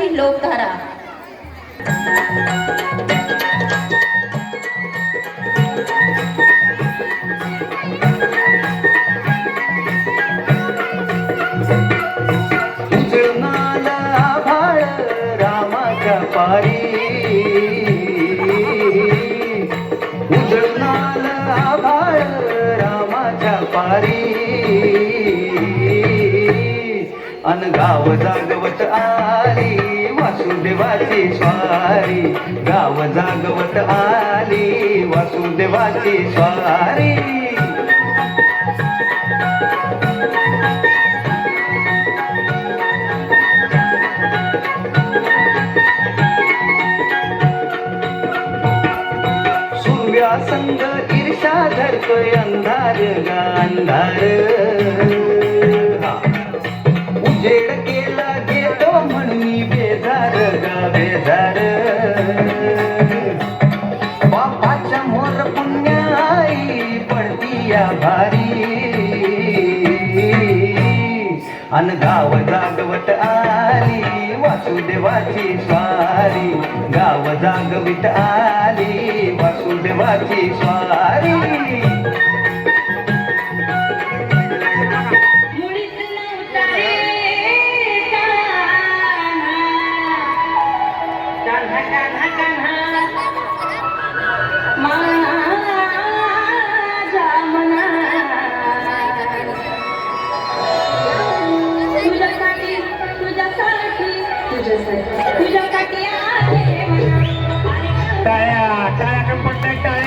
ची लोकधारा. उजळणार आभाळ रामाच्या पारी. अन गाव जागवत आली वासुदेवाची स्वारी. गाव जागवत आली वासुदेवाची स्वारी. सूर्यासंग ईर्षा धरतोय अंधार गा अंधार बापाच्या मोर पुण्य आई पडती या भारी. अन गाव जागवत आली वासुदेवाची स्वारी. गाव जागवित आली वासुदेवाची स्वारी. तुझ्यासाठी. तुझ्यासाठी टाळ्या टाळ्या कमी टाळ्या.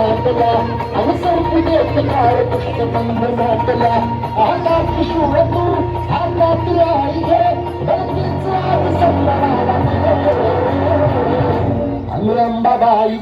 बंधनातला आणि संपू देत काळ दुष्ट बंधनातला आकाश शिव तू आकाश आई घे धरतीचा संभ्रमाला आणि अंबाबाई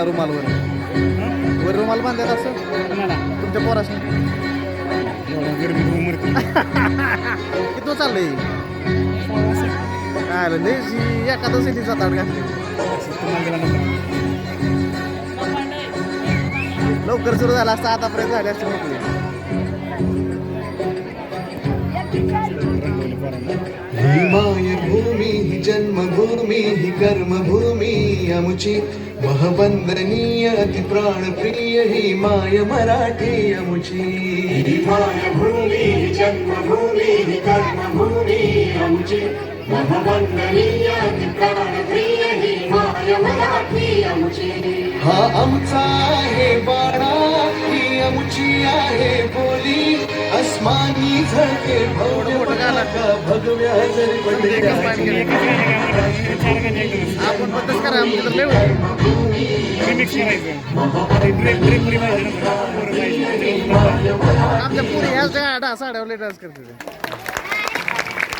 का रुमालवर वर रुमाल बांधलेत असं? तुमच्या पोराशी किती चाललंय? काय आलं लय एखादं सिटी सात आठ घातली लवकर सुरू झाला असता आतापर्यंत झाले असते मोकळी. मायभूमी ही जन्मभूमी ही कर्मभूमी आमची महबंदनीय अति प्राणप्रिय ही माय मराठी आमची ही मायभूमी ही जन्मभूमी ही कर्मभूमी अति प्राणप्रिय ही माय मराठी आमची हा आमचा आहे बाणा आमची आहे बोली अस्मानी झळके भव्य पताका भगव्या जरी आपण पण करा आमच्या पुरी पाहिजे साड्यावर डान्स करते